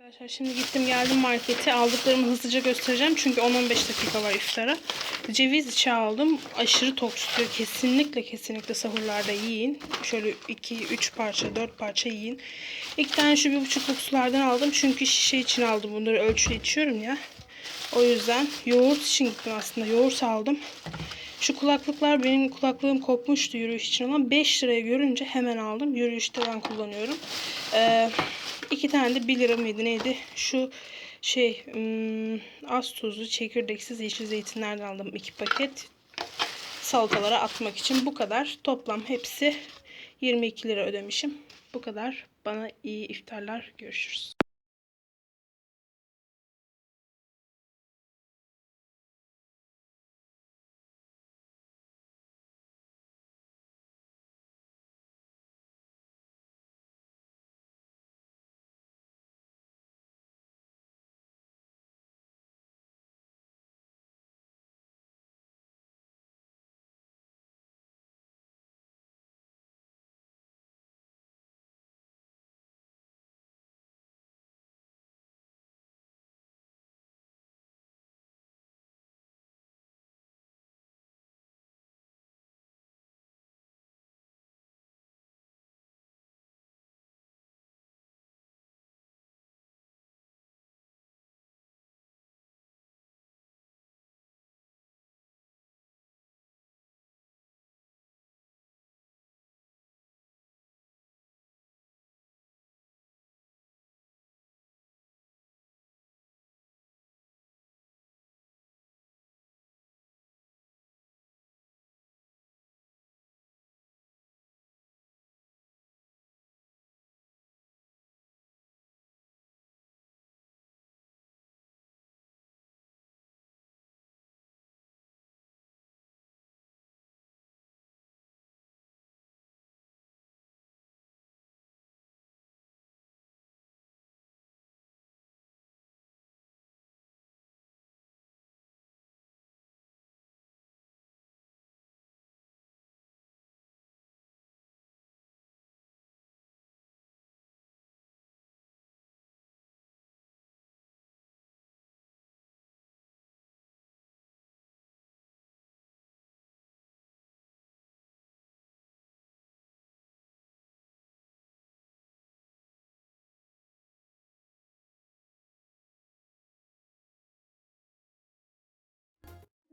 Arkadaşlar şimdi gittim geldim markete aldıklarımı hızlıca göstereceğim çünkü 10-15 dakika var iftara. Ceviz içi aldım. Aşırı tok tutuyor. Kesinlikle kesinlikle sahurlarda yiyin. Şöyle 2-3 parça 4 parça yiyin. İlk tane şu bir buçukluk sulardan aldım çünkü şişe için aldım. Bunları ölçülü içiyorum ya. O yüzden yoğurt için gittim aslında. Yoğurt aldım. Şu kulaklıklar benim kulaklığım kopmuştu yürüyüş için olan 5 liraya görünce hemen aldım. Yürüyüşte ben kullanıyorum. Ee, iki tane de 1 lira mıydı neydi? Şu şey ım, az tuzlu çekirdeksiz yeşil zeytinlerden aldım 2 paket. Salatalara atmak için bu kadar. Toplam hepsi 22 lira ödemişim. Bu kadar. Bana iyi iftarlar. Görüşürüz.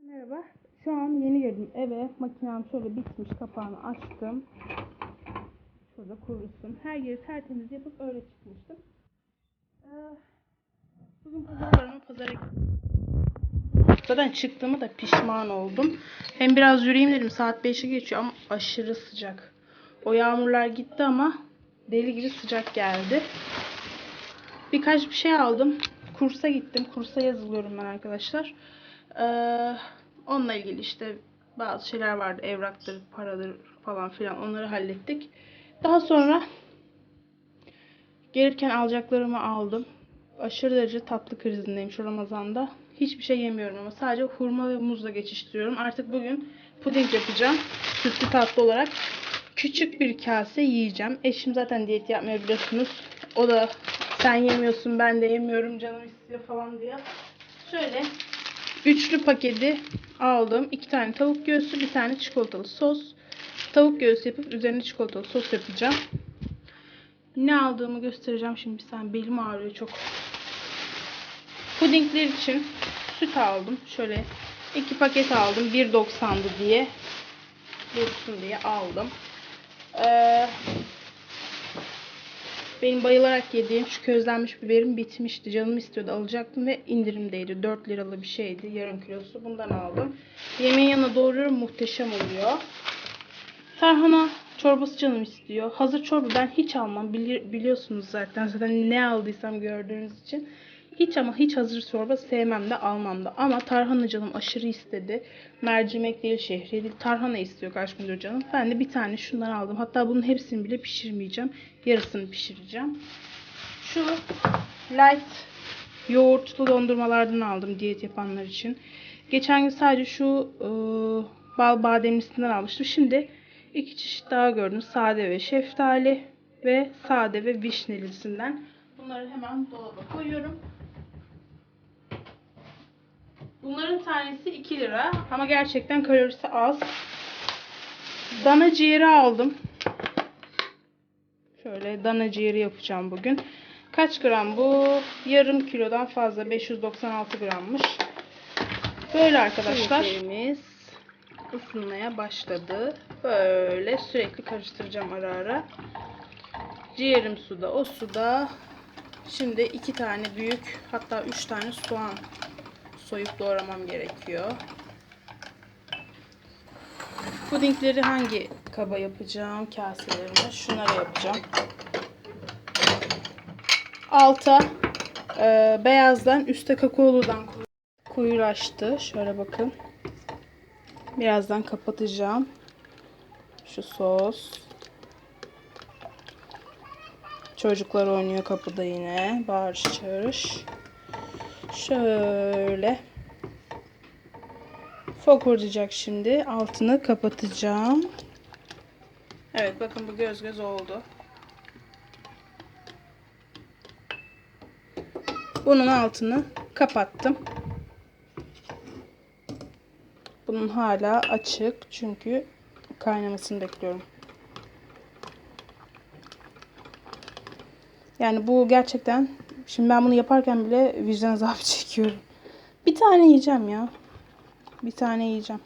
Merhaba. Şu an yeni girdim eve. Makinem şöyle bitmiş. Kapağını açtım. Şurada kurusun. Her yeri tertemiz yapıp öyle çıkmıştım. Ee, bugün pazar var ama pazara. Zaten çıktığımı da pişman oldum. Hem biraz yürüyeyim dedim. Saat 5'i geçiyor ama aşırı sıcak. O yağmurlar gitti ama deli gibi sıcak geldi. Birkaç bir şey aldım. Kursa gittim. Kursa yazılıyorum ben arkadaşlar. Ee, onunla ilgili işte bazı şeyler vardı. Evraktır, paradır falan filan onları hallettik. Daha sonra gelirken alacaklarımı aldım. Aşırı derece tatlı krizindeyim şu Ramazan'da. Hiçbir şey yemiyorum ama sadece hurma ve muzla geçiştiriyorum. Artık bugün puding yapacağım. Sütlü tatlı olarak. Küçük bir kase yiyeceğim. Eşim zaten diyet yapmıyor biliyorsunuz. O da sen yemiyorsun ben de yemiyorum canım istiyor falan diye. Şöyle Üçlü paketi aldım. İki tane tavuk göğsü, bir tane çikolatalı sos. Tavuk göğsü yapıp üzerine çikolatalı sos yapacağım. Ne aldığımı göstereceğim şimdi saniye. Belim ağrıyor çok. Pudingler için süt aldım. Şöyle iki paket aldım. 1.90'dı diye. Dursun diye aldım. Ee, benim bayılarak yediğim şu közlenmiş biberim bitmişti. Canım istiyordu alacaktım ve indirimdeydi. 4 liralı bir şeydi. Yarım kilosu. Bundan aldım. Yemeğin yanına doğruyorum. Muhteşem oluyor. Tarhana çorbası canım istiyor. Hazır çorba ben hiç almam. Bili- biliyorsunuz zaten. Zaten ne aldıysam gördüğünüz için. Hiç ama hiç hazır çorba sevmem de almam da. Ama tarhana canım aşırı istedi. Mercimek değil şehriye değil. Tarhana istiyor kaç gündür canım. Ben de bir tane şundan aldım. Hatta bunun hepsini bile pişirmeyeceğim. Yarısını pişireceğim. Şu light yoğurtlu dondurmalardan aldım diyet yapanlar için. Geçen gün sadece şu e, bal bademlisinden almıştım. Şimdi iki çeşit daha gördüm. Sade ve şeftali ve sade ve vişnelisinden. Bunları hemen dolaba koyuyorum. Bunların tanesi 2 lira ama gerçekten kalorisi az. Dana ciğeri aldım. Şöyle dana ciğeri yapacağım bugün. Kaç gram bu? Yarım kilodan fazla. 596 grammış. Böyle arkadaşlar. Ciğerimiz ısınmaya başladı. Böyle sürekli karıştıracağım ara ara. Ciğerim suda. O suda şimdi iki tane büyük hatta üç tane soğan soyup doğramam gerekiyor. Pudingleri hangi kaba yapacağım? Kaselerime. Şunlara yapacağım. Alta e, beyazdan üste kakaoludan koy- koyulaştı. Şöyle bakın. Birazdan kapatacağım. Şu sos. Çocuklar oynuyor kapıda yine. Bağırış çağırış. Şöyle. Fokurdayacak şimdi. Altını kapatacağım. Evet bakın bu göz göz oldu. Bunun altını kapattım. Bunun hala açık çünkü kaynamasını bekliyorum. Yani bu gerçekten şimdi ben bunu yaparken bile vicdan azabı çekiyorum. Bir tane yiyeceğim ya. Bir tane yiyeceğim.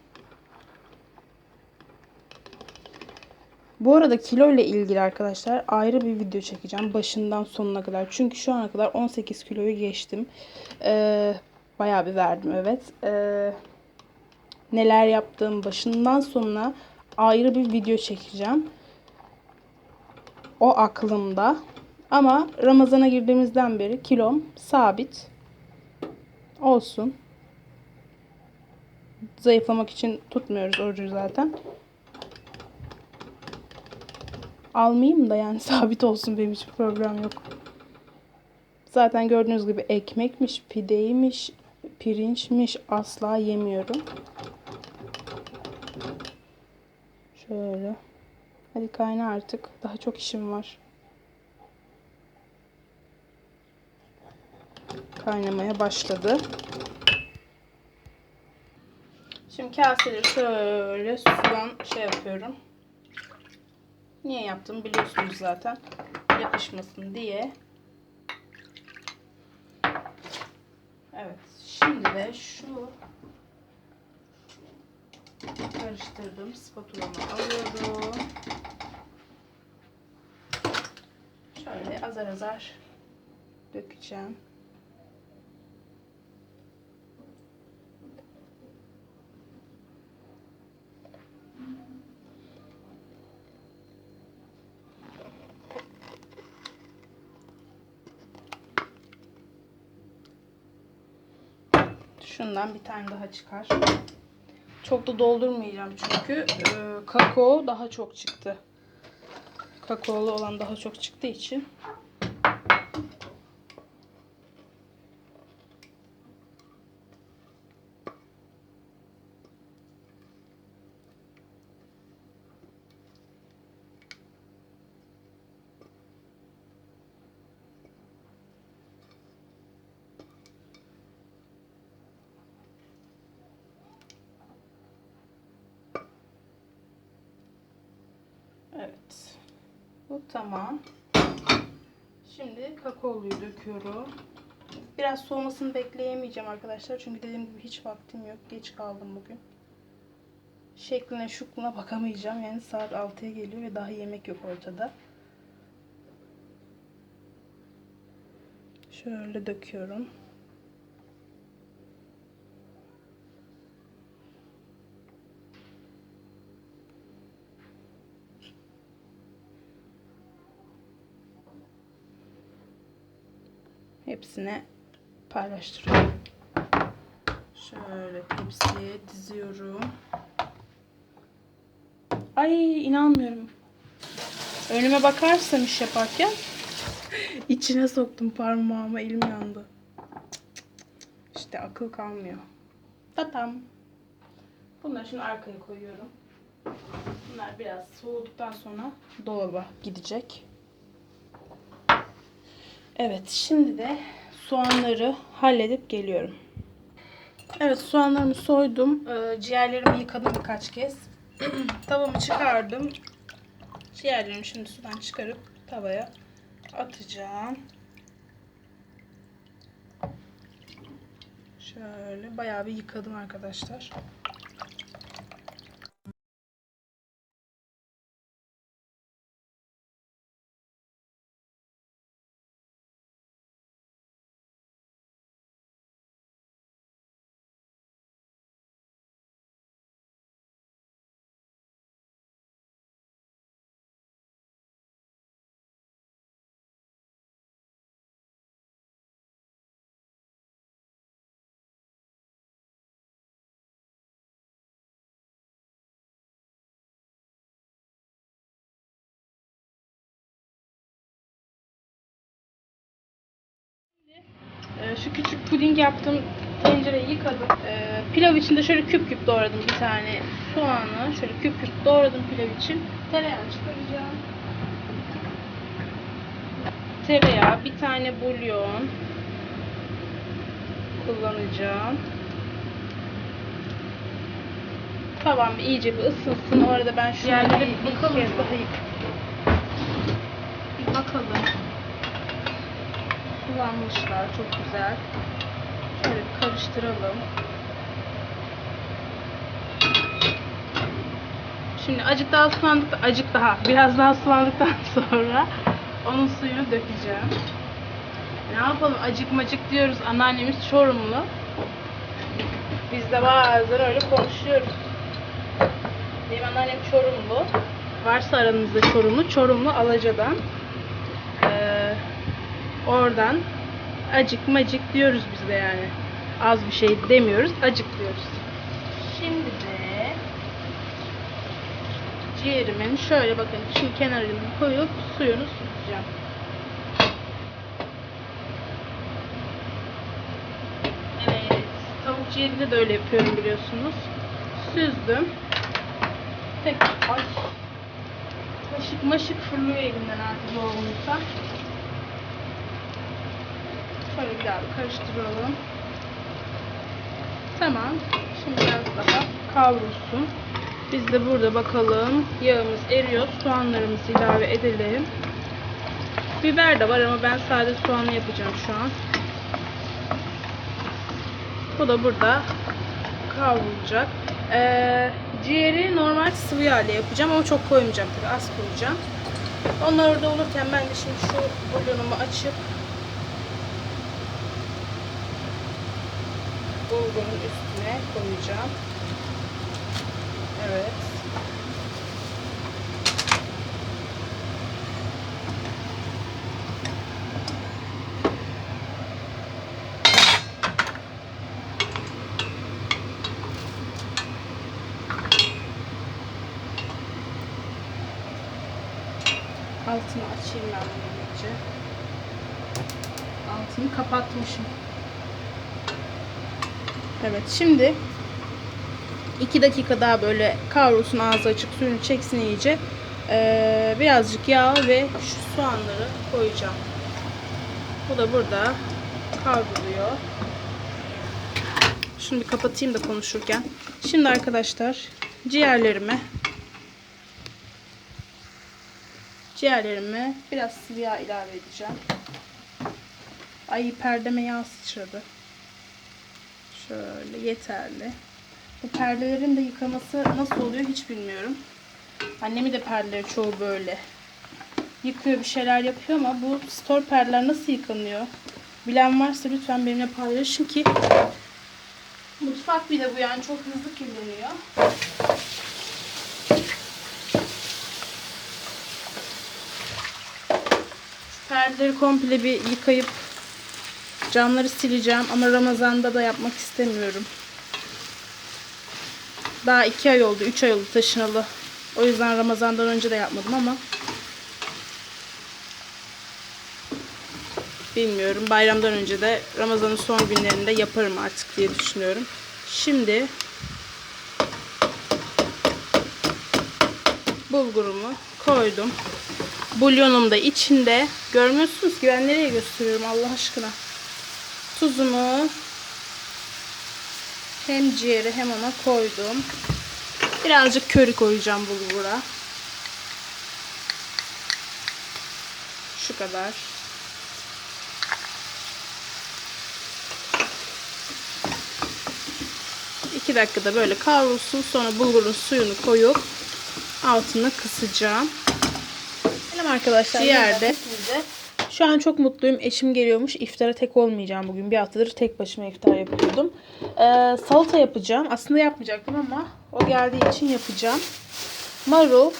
Bu arada kilo ile ilgili arkadaşlar ayrı bir video çekeceğim. Başından sonuna kadar. Çünkü şu ana kadar 18 kiloyu geçtim. Ee, bayağı bir verdim evet. Ee, neler yaptığım başından sonuna ayrı bir video çekeceğim. O aklımda. Ama Ramazan'a girdiğimizden beri kilom sabit. Olsun. Zayıflamak için tutmuyoruz orucu zaten. Almayayım da yani sabit olsun benim hiçbir problem yok. Zaten gördüğünüz gibi ekmekmiş, pideymiş, pirinçmiş asla yemiyorum. Şöyle. Hadi kayna artık. Daha çok işim var. Kaynamaya başladı. Şimdi kaseleri şöyle sudan şey yapıyorum. Niye yaptım biliyorsunuz zaten. Yapışmasın diye. Evet. Şimdi de şu karıştırdığım spatulamı alıyorum. Şöyle azar azar dökeceğim. Şundan bir tane daha çıkar. Çok da doldurmayacağım çünkü e, kakao daha çok çıktı. Kakaolu olan daha çok çıktığı için. Evet. Bu tamam. Şimdi kakaoluyu döküyorum. Biraz soğumasını bekleyemeyeceğim arkadaşlar. Çünkü dediğim gibi hiç vaktim yok. Geç kaldım bugün. Şekline şukluna bakamayacağım. Yani saat 6'ya geliyor ve daha yemek yok ortada. Şöyle döküyorum. Hepsine paylaştırıyorum. Şöyle tepsiye diziyorum. Ay inanmıyorum. Önüme bakarsam iş yaparken içine soktum parmağımı elim yandı. İşte akıl kalmıyor. Tatam. Bunları şimdi arkaya koyuyorum. Bunlar biraz soğuduktan sonra dolaba gidecek. Evet şimdi de soğanları halledip geliyorum. Evet soğanlarımı soydum. Ee, ciğerlerimi yıkadım birkaç kez. Tavamı çıkardım. Ciğerlerimi şimdi sudan çıkarıp tavaya atacağım. Şöyle bayağı bir yıkadım arkadaşlar. Küçük puding yaptım. Tencereyi yıkadım. Ee, pilav için de şöyle küp küp doğradım bir tane soğanı. Şöyle küp küp doğradım pilav için. Tereyağı çıkaracağım. Tereyağı, bir tane bulyon kullanacağım. Tamam bir iyice bir ısınsın. O arada ben şu yerlere bir bakalım. Daha bir bakalım. Kullanmışlar. Çok güzel. Şöyle karıştıralım. Şimdi acık daha sulandık, acık daha, biraz daha sulandıktan sonra onun suyunu dökeceğim. Ne yapalım acık diyoruz. Anneannemiz Çorumlu. Biz de bazen öyle konuşuyoruz. Benim anneannem Çorumlu. Varsa aranızda Çorumlu, Çorumlu Alaca'dan. Oradan acık macık diyoruz biz de yani. Az bir şey demiyoruz, acık diyoruz. Şimdi de ciğerimin şöyle bakın şimdi kenarını koyup suyunu süzeceğim. Evet, tavuk ciğerinde de öyle yapıyorum biliyorsunuz. Süzdüm. Tek ay. Maşık maşık fırlıyor elimden artık yorgunluktan. Şöyle bir karıştıralım. Tamam. Şimdi biraz daha kavrulsun. Biz de burada bakalım. Yağımız eriyor. Soğanlarımızı ilave edelim. Biber de var ama ben sade soğanı yapacağım şu an. Bu da burada kavrulacak. Ee, ciğeri normal sıvı yağla yapacağım ama çok koymayacağım tabii az koyacağım. Onlar orada olurken ben de şimdi şu bulyonumu açıp bulgurun üstüne koyacağım. Evet. Altını açayım ben bunu önce. Altını kapatmışım. Evet şimdi 2 dakika daha böyle kavrulsun ağzı açık suyunu çeksin iyice. Ee, birazcık yağ ve şu soğanları koyacağım. Bu da burada kavruluyor. Şunu bir kapatayım da konuşurken. Şimdi arkadaşlar ciğerlerime ciğerlerime biraz sıvı yağ ilave edeceğim. Ay perdeme yağ sıçradı. Şöyle yeterli. Bu perdelerin de yıkaması nasıl oluyor hiç bilmiyorum. Annemi de perdeleri çoğu böyle. Yıkıyor bir şeyler yapıyor ama bu store perdeler nasıl yıkanıyor? Bilen varsa lütfen benimle paylaşın ki mutfak bir de bu yani çok hızlı kirleniyor. Şu perdeleri komple bir yıkayıp camları sileceğim ama Ramazan'da da yapmak istemiyorum. Daha iki ay oldu, üç ay oldu taşınalı. O yüzden Ramazan'dan önce de yapmadım ama bilmiyorum. Bayramdan önce de Ramazan'ın son günlerinde yaparım artık diye düşünüyorum. Şimdi bulgurumu koydum. Bulyonum da içinde. Görmüyorsunuz ki ben nereye gösteriyorum Allah aşkına. Tuzumu hem ciğeri hem ona koydum. Birazcık köri koyacağım bulgura. Şu kadar. İki dakikada böyle kavrulsun. Sonra bulgurun suyunu koyup altını kısacağım. Selam arkadaşlar. Ciğerde. Şu an çok mutluyum. Eşim geliyormuş. İftara tek olmayacağım bugün. Bir haftadır tek başıma iftar yapıyordum. Ee, salata yapacağım. Aslında yapmayacaktım ama o geldiği için yapacağım. Marul,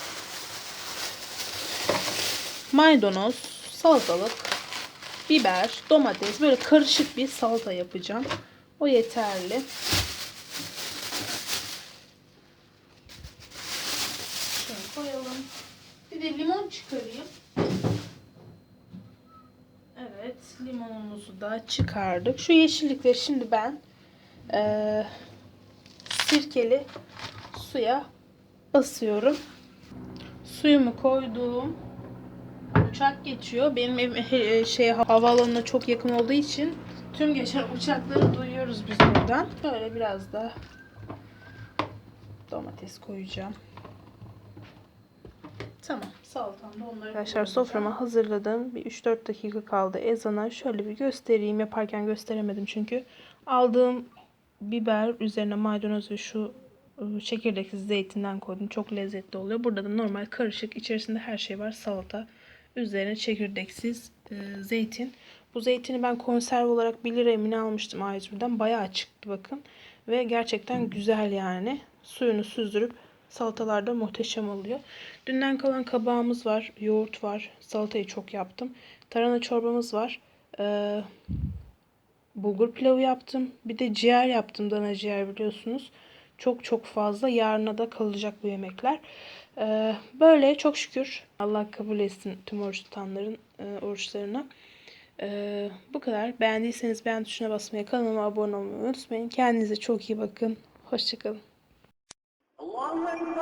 maydanoz, salatalık, biber, domates böyle karışık bir salata yapacağım. O yeterli. Şöyle koyalım. Bir de limon çıkarayım. Limonumuzu da çıkardık. Şu yeşillikleri şimdi ben eee, sirkeli suya basıyorum. Suyumu koydum. Uçak geçiyor. Benim evim e, şey havaalanına çok yakın olduğu için tüm geçen uçakları duyuyoruz biz buradan. Böyle biraz da domates koyacağım. Tamam. Salatam da onları Arkadaşlar soframa hazırladım. Bir 3-4 dakika kaldı ezana. Şöyle bir göstereyim. Yaparken gösteremedim çünkü. Aldığım biber üzerine maydanoz ve şu ıı, çekirdeksiz zeytinden koydum. Çok lezzetli oluyor. Burada da normal karışık. içerisinde her şey var. Salata. Üzerine çekirdeksiz ıı, zeytin. Bu zeytini ben konserve olarak 1 liraya mı ne almıştım A101'den. Bayağı çıktı bakın. Ve gerçekten güzel yani. Suyunu süzdürüp salatalarda muhteşem oluyor. Dünden kalan kabağımız var. Yoğurt var. Salatayı çok yaptım. Tarhana çorbamız var. Ee, bulgur pilavı yaptım. Bir de ciğer yaptım. Dana ciğer biliyorsunuz. Çok çok fazla. Yarına da kalacak bu yemekler. Ee, böyle çok şükür. Allah kabul etsin tüm oruç tutanların e, oruçlarını. Ee, bu kadar. Beğendiyseniz beğen tuşuna basmayı, kanalıma abone olmayı unutmayın. Kendinize çok iyi bakın. Hoşçakalın. long-run